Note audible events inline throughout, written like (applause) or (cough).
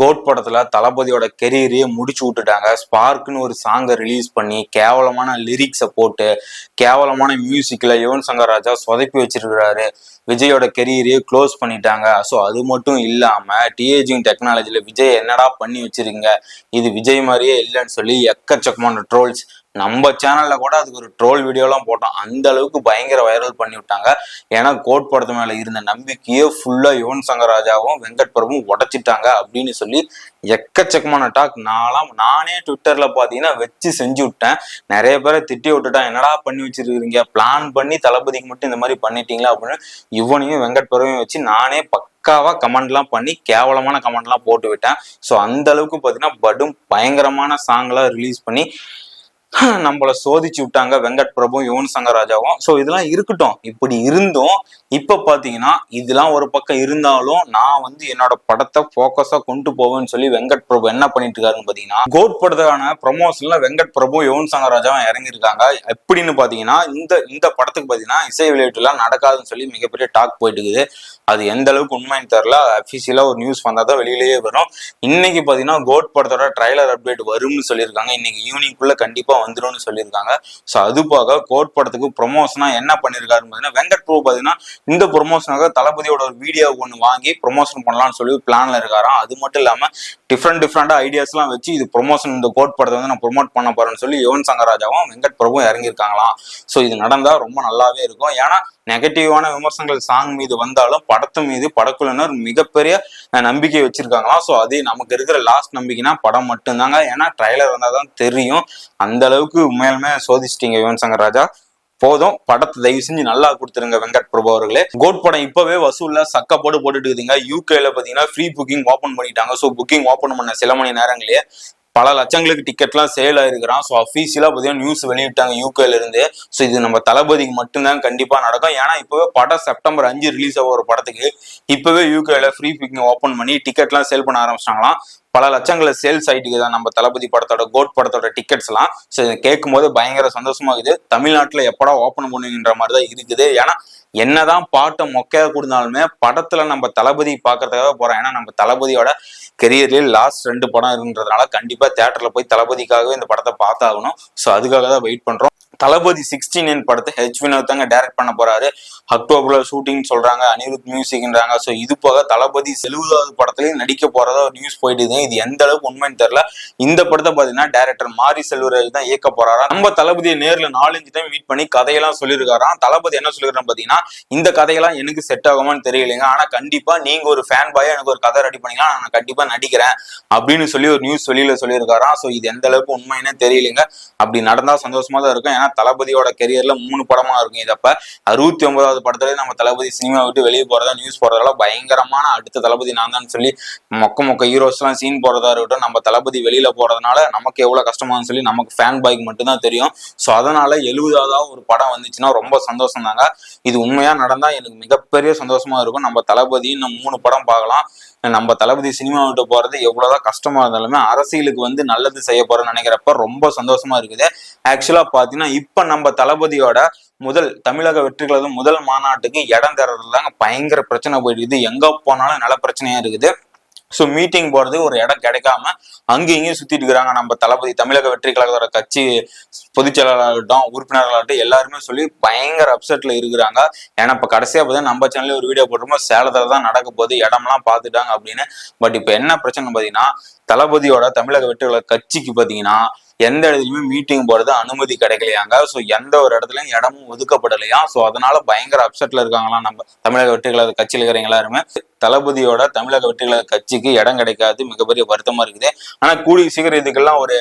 Code படத்துல தளபதியோட கெரியரையே முடிச்சு விட்டுட்டாங்க. ஸ்பார்க்னு ஒரு சாங்கை ரிலீஸ் பண்ணி கேவலமான லிரிக்ஸை போட்டு கேவலமான மியூசிக்ல யுவன் சங்கர் ராஜா சொதப்பி வச்சிருக்கிறாரு. விஜயோட கெரியரையே க்ளோஸ் பண்ணிட்டாங்க. ஸோ அது மட்டும் இல்லாம டிஏஜிங் டெக்னாலஜியில் விஜய் என்னடா பண்ணி வச்சிருக்கீங்க? இது விஜய் மாதிரியே இல்லைன்னு சொல்லி எக்கச்சக்கமான ட்ரோல்ஸ் நம்ம சேனல்ல கூட அதுக்கு ஒரு ட்ரோல் வீடியோலாம் போட்டோம். அந்த அளவுக்கு பயங்கர வைரல் பண்ணி விட்டாங்க. ஏன்னா கோட் படத்து மேல இருந்த நம்பிக்கையே ஃபுல்லா யுவன் சங்கர் ராஜாவும் வெங்கட் பிரபுவும் உடைச்சிட்டாங்க அப்படின்னு சொல்லி எக்கச்சக்கமான டாக் நான்லாம் நானே ட்விட்டர்ல பாத்தீங்கன்னா வச்சு செஞ்சு விட்டேன். நிறைய பேரை திட்டி விட்டுட்டான். என்னடா பண்ணி வச்சிருக்கீங்க பிளான் பண்ணி தளபதிக்கு மட்டும் இந்த மாதிரி பண்ணிட்டீங்களா அப்படின்னு இவனையும் வெங்கட் பிரபுவையும் வச்சு நானே பக்காவா கமெண்ட்லாம் பண்ணி கேவலமான கமெண்ட்லாம் போட்டு விட்டேன். ஸோ அந்த அளவுக்கு பார்த்தீங்கன்னா படும் பயங்கரமான சாங்லாம் ரிலீஸ் பண்ணி (laughs) நம்மள சோதிச்சு விட்டாங்க வெங்கட் பிரபு யுவன் சங்கர் ராஜாவும். ஸோ இதெல்லாம் இருக்கட்டும். இப்படி இருந்தும் இப்ப பாத்தீங்கன்னா இதெல்லாம் ஒரு பக்கம் இருந்தாலும் நான் வந்து என்னோட படத்தை போக்கஸா கொண்டு போவேன்னு சொல்லி வெங்கட் பிரபு என்ன பண்ணிட்டு இருக்காருன்னு பாத்தீங்கன்னா கோட் படத்துக்கான ப்ரொமோஷன்ல வெங்கட் பிரபு யுவன் சங்கர் ராஜாவும் இறங்கியிருக்காங்க. எப்படின்னு பாத்தீங்கன்னா இந்த இந்த படத்துக்கு பாத்தீங்கன்னா இசை விளையாட்டுலாம் நடக்காதுன்னு சொல்லி மிகப்பெரிய டாக் போயிட்டு இருக்குது. அது எந்த அளவுக்கு உண்மைன்னு தெரில அஃபிஷியலா ஒரு நியூஸ் வந்தா தான் வெளியிலேயே வரும். இன்னைக்கு பாத்தீங்கன்னா கோட் படத்தோட ட்ரைலர் அப்டேட் வரும்னு சொல்லியிருக்காங்க. இன்னைக்கு ஈவினிங்குள்ள கண்டிப்பா வந்துரும்னு சொல்லியிருக்காங்க. ஸோ அது போக கோட் படத்துக்கு ப்ரொமோஷனா என்ன பண்ணியிருக்காருன்னு பார்த்தீங்கன்னா வெங்கட் பிரபு பார்த்தீங்கன்னா இந்த ப்ரொமோஷனாக தளபதியோட ஒரு வீடியோ ஒன்று வாங்கி ப்ரொமோஷன் பண்ணலாம்னு சொல்லி பிளான்ல இருக்காராம். அது மட்டும் இல்லாம டிஃப்ரெண்ட் டிஃப்ரெண்டா ஐடியாஸ்லாம் வச்சு இது ப்ரொமோஷன் இந்த கோட் படத்தை வந்து நான் ப்ரொமோட் பண்ண போறேன்னு சொல்லி யுவன் சங்கர் ராஜாவும் வெங்கட் பிரபுவும் இறங்கியிருக்காங்களாம். ஸோ இது நடந்தா ரொம்ப நல்லாவே இருக்கும். ஏன்னா நெகட்டிவான விமர்சனங்கள் சாங் மீது வந்தாலும் படத்து மீது படக்குழுவினர் மிகப்பெரிய நம்பிக்கை வச்சிருக்காங்களாம் ஸோ அது நமக்கு இருக்கிற லாஸ்ட் நம்பிக்கைனா படம் மட்டும்தாங்க. ஏன்னா ட்ரைலர் வந்தால் தான் தெரியும். அந்த அளவுக்கு உண்மையாலுமே சோதிச்சிட்டீங்க யுவன் சங்கர் ராஜா. போதும். படத்தை தயவு செஞ்சு நல்லா கொடுத்துருங்க வெங்கட் பிரபு அவர்களே. கோட் படம் இப்பவே வசூல்ல சக்கப்போடு போட்டு போட்டுட்டு இருக்குதுங்க. யூகேல பாத்தீங்கன்னா ஃப்ரீ புக்கிங் ஓபன் பண்ணிட்டாங்க. ஸோ புக்கிங் ஓபன் பண்ண சில மணி நேரங்களே பல லட்சங்களுக்கு டிக்கெட்லாம் சேல் ஆயிருக்கிறான். ஸோ அஃபீஷியலாக பார்த்தீங்கன்னா நியூஸ் வெளியிட்டாங்க யூகேல இருந்து. ஸோ இது நம்ம தளபதிக்கு மட்டும்தான் கண்டிப்பா நடக்கும். ஏன்னா இப்பவே படம் செப்டம்பர் அஞ்சு ரிலீஸ் ஆக ஒரு படத்துக்கு. இப்பவே யூகேல ஃப்ரீ பிக்கிங் ஓப்பன் பண்ணி டிக்கெட்லாம் சேல் பண்ண ஆரம்பிச்சிட்டாங்களாம். பல லட்சங்களை சேல்ஸ் ஆயிட்டு தான் நம்ம தளபதி படத்தோட கோட் படத்தோட டிக்கெட்ஸ் எல்லாம். கேட்கும் போது பயங்கர சந்தோஷமா இருக்குது. தமிழ்நாட்டில் எப்படா ஓப்பன் பண்ணுங்கன்ற மாதிரி தான் இருக்குது. ஏன்னா என்னதான் பாட்டை மொக்கையா கொடுத்தாலுமே படத்துல நம்ம தளபதி பார்க்கறதுக்காக போறோம். ஏன்னா நம்ம தளபதியோட கெரியர்லேயே லாஸ்ட் ரெண்டு படம் இருக்குன்றதுனால கண்டிப்பா தேட்டர்ல போய் தளபதிக்காகவே இந்த படத்தை பார்த்தாகணும். ஸோ அதுக்காக தான் வெயிட் பண்றோம். தளபதி சிக்ஸ்டீன் என் படத்தை ஹெச் வினோத் தாங்க டைரக்ட் பண்ண போறாரு. அக்டோபர்ல ஷூட்டிங் சொல்றாங்க அனிருத் மியூசிக்ன்றாங்க ஸோ இது போக தளபதி எழுபதாவது படத்துலையும் நடிக்க போறதா ஒரு நியூஸ் போயிட்டு இது எந்த அளவுக்கு உண்மைன்னு தெரியல. இந்த படத்தை பாத்தீங்கன்னா டேரக்டர் மாரி செல்வராஜ் தான் இயக்க போறாரா நம்ம தளபதியை நேர்ல நாலஞ்சு டைம் மீட் பண்ணி கதையெல்லாம் சொல்லியிருக்காராம். தளபதி என்ன சொல்லிருக்காரு பாத்தீங்கன்னா இந்த கதையெல்லாம் எனக்கு செட் ஆகுமான்னு தெரியலைங்க. ஆனா கண்டிப்பா நீங்க ஒரு ஃபேன் பாயா எனக்கு ஒரு கதை ரெடி பண்ணீங்கன்னா நான் கண்டிப்பா நடிக்கிறேன் அப்படின்னு சொல்லி ஒரு நியூஸ் வெளியில சொல்லியிருக்காராம். ஸோ இது எந்த அளவுக்கு உண்மைன்னு தெரியலைங்க. அப்படி நடந்தா சந்தோஷமா தான் இருக்கும். ஏன்னா தளபதியோட கெரியர்ல மூணு படமா இருக்கும் இதப்ப. அறுபத்தி ஒன்பதாவது படத்துல நம்ம தளபதி சினிமா விட்டு வெளியே போறதா நியூஸ் போறதால பயங்கரமான அடுத்த தளபதி நான் தான் சொல்லி மொக்க மொக்க ஹீரோஸ் எல்லாம் சீன் போறதா இருக்கட்டும் நம்ம தளபதி வெளியில போறதுனால நமக்கு எவ்வளவு கஷ்டமானு சொல்லி நமக்கு ஃபேன் பாய்க்கு மட்டும்தான் தெரியும். ஸோ அதனால எழுபதாவது ஒரு படம் வந்துச்சுன்னா ரொம்ப சந்தோஷம் தாங்க. இது உண்மையா நடந்தா எனக்கு மிகப்பெரிய சந்தோஷமா இருக்கும். நம்ம தளபதி இன்னும் மூணு படம் பார்க்கலாம். நம்ம தளபதி சினிமா விட்டு போறது எவ்வளவுதான் கஷ்டமா இருந்தாலுமே அரசியலுக்கு வந்து நல்லது செய்ய போறோம்னு நினைக்கிறப்ப ரொம்ப சந்தோஷமா இருக்குது. ஆக்சுவலா பாத்தீங்கன்னா இப்ப நம்ம தளபதியோட முதல் தமிழக வெற்றிகளது முதல் மாநாட்டுக்கு இடம் தர்றதுல பயங்கர பிரச்சனை போயிடுது எங்க போனாலும் நல்ல பிரச்சனையா இருக்குது. ஸோ மீட்டிங் போறது ஒரு இடம் கிடைக்காம அங்கேயும் இங்கேயும் சுத்திட்டு இருக்கிறாங்க. நம்ம தளபதி தமிழக வெற்றி கழகத்தோட கட்சி பொதுச்செயலாளர்களாகட்டும் உறுப்பினர்களாகட்டும் எல்லாருமே சொல்லி பயங்கர அப்செட்ல இருக்கிறாங்க. ஏன்னா இப்ப கடைசியா பார்த்தீங்கன்னா நம்ம சேனல்ல ஒரு வீடியோ போட்டிருப்போம். சேலத்துல தான் நடக்க போது இடம்லாம் பார்த்துட்டாங்க அப்படின்னு. பட் இப்ப என்ன பிரச்சனை பாத்தீங்கன்னா தளபதியோட தமிழக வெற்றி கழக கட்சிக்கு பாத்தீங்கன்னா எந்த இடத்துலயுமே மீட்டிங் போறது அனுமதி கிடைக்கலையாங்க ஸோ எந்த ஒரு இடத்துலயும் இடமும் ஒதுக்கப்படலையா? ஸோ அதனால பயங்கர அப்செட்ல இருக்காங்களாம் நம்ம தமிழக வெற்றி கழக கட்சியில் இருக்கிறவங்க எல்லாருமே. தளபதியோட தமிழக வெற்றிகள கட்சிக்கு இடம் கிடைக்காது மிகப்பெரிய வருத்தமா இருக்குது. ஆனா கூடி சீக்கிரம் இதுக்கெல்லாம் ஒரு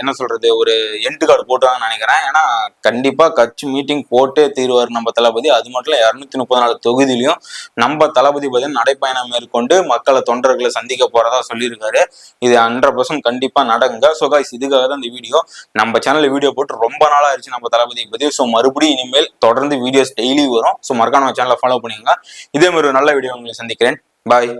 என்ன சொல்றது ஒரு எண்டு கார்டு போட்டுவாங்கன்னு நினைக்கிறேன். ஏன்னா கண்டிப்பா கட்சி மீட்டிங் போட்டே தீர்வார் நம்ம தளபதி. அது மட்டும் இல்ல இருநூத்தி முப்பத்தி நாலு தொகுதியிலையும் நம்ம தளபதி பதில் நடைப்பயணம் மேற்கொண்டு மக்களை தொண்டர்களை சந்திக்க போறதா சொல்லியிருக்காரு. இது ஹண்ட்ரட் பர்சன்ட் கண்டிப்பா நடங்க. ஸோ காய்ஸ் இதுக்காக தான் இந்த வீடியோ. நம்ம சேனல்ல வீடியோ போட்டு ரொம்ப நாளா ஆயிடுச்சு நம்ம தளபதி பத்தி ஸோ மறுபடியும் இனிமேல் தொடர்ந்து வீடியோஸ் டெய்லி வரும். ஸோ மறக்காம சேனலை ஃபாலோ பண்ணிக்கோங்க. இதே மாதிரி ஒரு நல்ல வீடியோ உங்களை சந்திக்கிறேன். பாய்